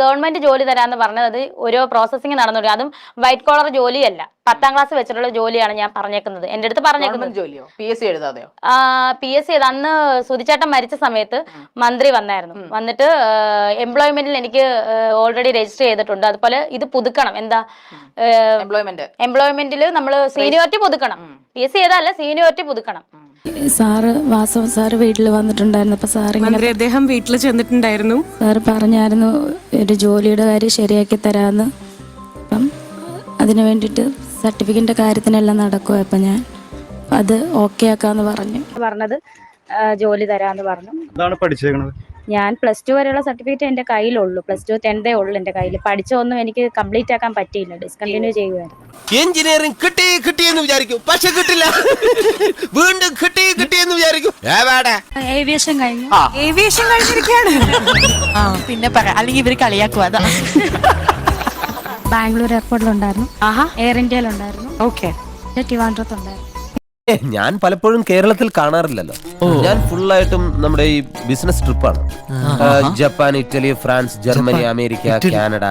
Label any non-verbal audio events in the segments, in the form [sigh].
Government ജോലി തരാന്ന് പറഞ്ഞത് അത് ഓരോ പ്രോസസ്സിംഗ് നടന്നുകൊണ്ട് അതും വൈറ്റ് കോളർ ജോലിയല്ല. പത്താം ക്ലാസ് വെച്ചിട്ടുള്ള ജോലിയാണ് ഞാൻ പറഞ്ഞേക്കുന്നത്. എന്റെ അടുത്ത് പറഞ്ഞേക്കുന്നത്. ജോലിയോ? പി എസ് സി എഴുതാതെയോ? പി എസ് സി അന്ന് സുധിച്ചേട്ടൻ മരിച്ച സമയത്ത് മന്ത്രി വന്നായിരുന്നു. വന്നിട്ട് എംപ്ലോയ്മെന്റിൽ എനിക്ക് ഓൾറെഡി രജിസ്റ്റർ ചെയ്തിട്ടുണ്ട്. അതുപോലെ ഇത് പുതുക്കണം. എന്താ എംപ്ലോയ്മെന്റ് എംപ്ലോയ്മെന്റിൽ നമ്മൾ സീനിയോറിറ്റി പുതുക്കണം. പി എസ് സി ചെയ്തല്ല സീനിയോറിറ്റി പുതുക്കണം. സാറ് വാസവ സാറ് വീട്ടിൽ വന്നിട്ടുണ്ടായിരുന്നു. അപ്പൊ സാർ മന്ത്രി അദ്ദേഹം വീട്ടിൽ ചെന്നിട്ടുണ്ടായിരുന്നു. സാറ് പറഞ്ഞായിരുന്നു ഒരു ജോലിയുടെ കാര്യം ശരിയാക്കി തരാമെന്ന് അപ്പം അതിന് വേണ്ടിയിട്ട് സർട്ടിഫിക്കറ്റിന്റെ കാര്യത്തിനെല്ലാം നടക്കുക അപ്പം ഞാൻ അത് ഓക്കെ ആക്കാന്ന് പറഞ്ഞു. പറഞ്ഞത് ജോലി തരാന്ന് പറഞ്ഞു. എന്താണ് പഠിച്ചേക്കണത്? ഞാൻ പ്ലസ് ടു വരെയുള്ള സർട്ടിഫിക്കറ്റ് എന്റെ കയ്യിലുള്ളൂ. പ്ലസ് ടു ടെൻതേ ഉള്ളൂ എന്റെ കയ്യിൽ പഠിച്ചൊന്നും എനിക്ക് കംപ്ലീറ്റ് ആക്കാൻ പറ്റിയില്ല. ഡിസ്കണ്ടിന്യൂ ചെയ്യുമായിരുന്നു എഞ്ചിനീയറിംഗ് കിട്ടി കിട്ടി എന്ന് വിചാരിക്കും. പക്ഷെ കിട്ടില്ല. വീണ്ടും കിട്ടി കിട്ടി എന്ന് വിചാരിക്കും. ഏവാടാ ഏവിയേഷൻ കഴിഞ്ഞു. ഏവിയേഷൻ കഴിഞ്ഞിരിക്കുകയാണ്. ആ പിന്നെ പറ അല്ലെങ്കിൽ ഇവർ കളിയാക്കുക അതാ. ബാംഗ്ലൂർ എയർപോർട്ടിലുണ്ടായിരുന്നു ആഹാ. എയർ ഇന്ത്യയിലുണ്ടായിരുന്നു ഓക്കെ ട്രിവാൻഡ്രത്തുണ്ടായിരുന്നു. [laughs] ഞാൻ പലപ്പോഴും കേരളത്തിൽ കാണാറില്ലല്ലോ. ഞാൻ ഫുള്ളായിട്ടും നമ്മുടെ ഈ ബിസിനസ് ട്രിപ്പാണ് Japan Italy France Germany America Canada.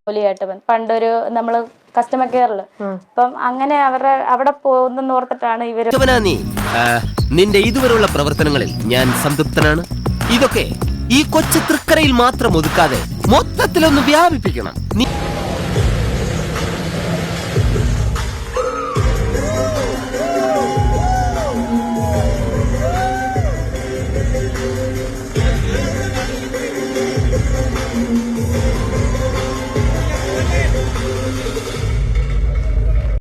ജോലിയായിട്ട് ബന്ധ- പണ്ടൊരു നമ്മൾ കസ്റ്റമർ കെയറിൽ അപ്പം അങ്ങനെ അവരുടെ അവിടെ പോകുന്നെന്ന് ഓർത്തിട്ടാണ് ആ, നിന്റെ ഇതുവരെയുള്ള പ്രവർത്തനങ്ങളിൽ ഞാൻ സംതൃപ്തനാണ്. ഇതൊക്കെ ഈ കൊച്ചു തൃക്കരയിൽ മാത്രം ഒതുക്കാതെ മൊത്തത്തിലൊന്ന് വ്യാപിപ്പിക്കണം. Hallelujah.